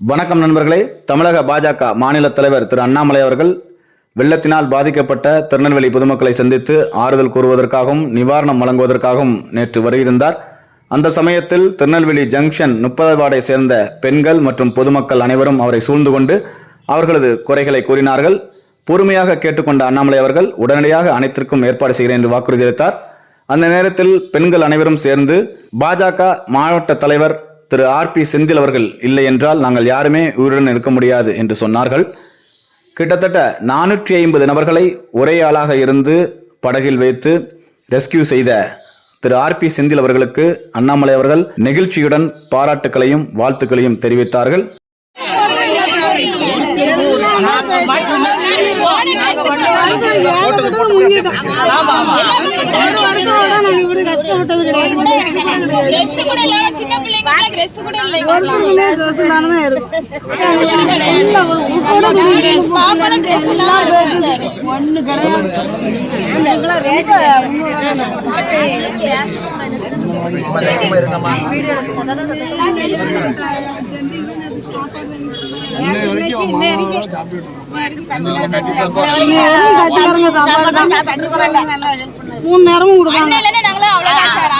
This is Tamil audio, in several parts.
வணக்கம் நண்பர்களே. தமிழக பாஜக மாநில தலைவர் திரு அண்ணாமலை அவர்கள் வெள்ளத்தினால் பாதிக்கப்பட்ட திருநெல்வேலி பொதுமக்களை சந்தித்து ஆறுதல் கூறுவதற்காகவும் நிவாரணம் வழங்குவதற்காகவும் நேற்று வருகிருந்தார் அந்த சமயத்தில் திருநெல்வேலி ஜங்ஷன் முப்பது வார்டை சேர்ந்த பெண்கள் மற்றும் பொதுமக்கள் அனைவரும் அவரை சூழ்ந்து கொண்டு அவர்களது குறைகளை கூறினார்கள். பொறுமையாக கேட்டுக்கொண்ட அண்ணாமலை அவர்கள் உடனடியாக அனைத்திற்கும் ஏற்பாடு செய்கிறேன் என்று வாக்குறுதி அளித்தார். அந்த நேரத்தில் பெண்கள் அனைவரும் சேர்ந்து பாஜக மாவட்ட தலைவர் திரு ஆர் பி செந்தில் அவர்கள் இல்லை என்றால் நாங்கள் யாருமே உயிருடன் இருக்க முடியாது என்று சொன்னார்கள். கிட்டத்தட்ட நானூற்றி ஐம்பது நபர்களை ஒரே ஆளாக இருந்து படகில் வைத்து ரெஸ்கியூ செய்த திரு ஆர் பி செந்தில் அவர்களுக்கு அண்ணாமலை அவர்கள் நெகிழ்ச்சியுடன் பாராட்டுக்களையும் வாழ்த்துக்களையும் தெரிவித்தார்கள். Dress கூட இல்லாம சின்ன பிள்ளைங்க dress கூட இல்லை. பாப்பாலாம் dress இல்லாம இருக்கு சார். மூணு நேரமும் கொடுப்பாங்க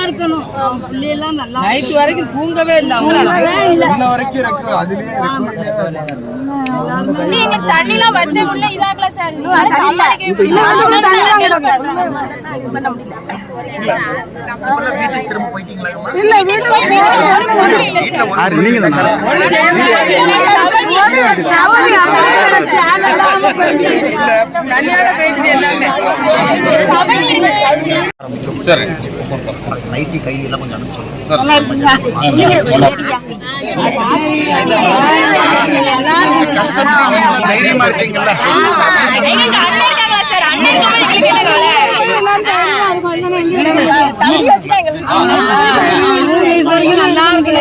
இருக்கணும் அவன் பிள்ளையெல்லாம் நல்லா நைட் வரைக்கும் தூங்கவே இல்லை இன்ன வரைக்கும் இருக்கு அதுலயே தண்ணிலாம் வந்து உள்ள இதாகல சார் முடியல. வீட்டுக்கு திரும்ப சார். நைட்டி எல்லாம் கொஞ்சம் அனுப்பிச்சு தைரியமா. இருக்கீங்கல்ல நல்லா இருக்கு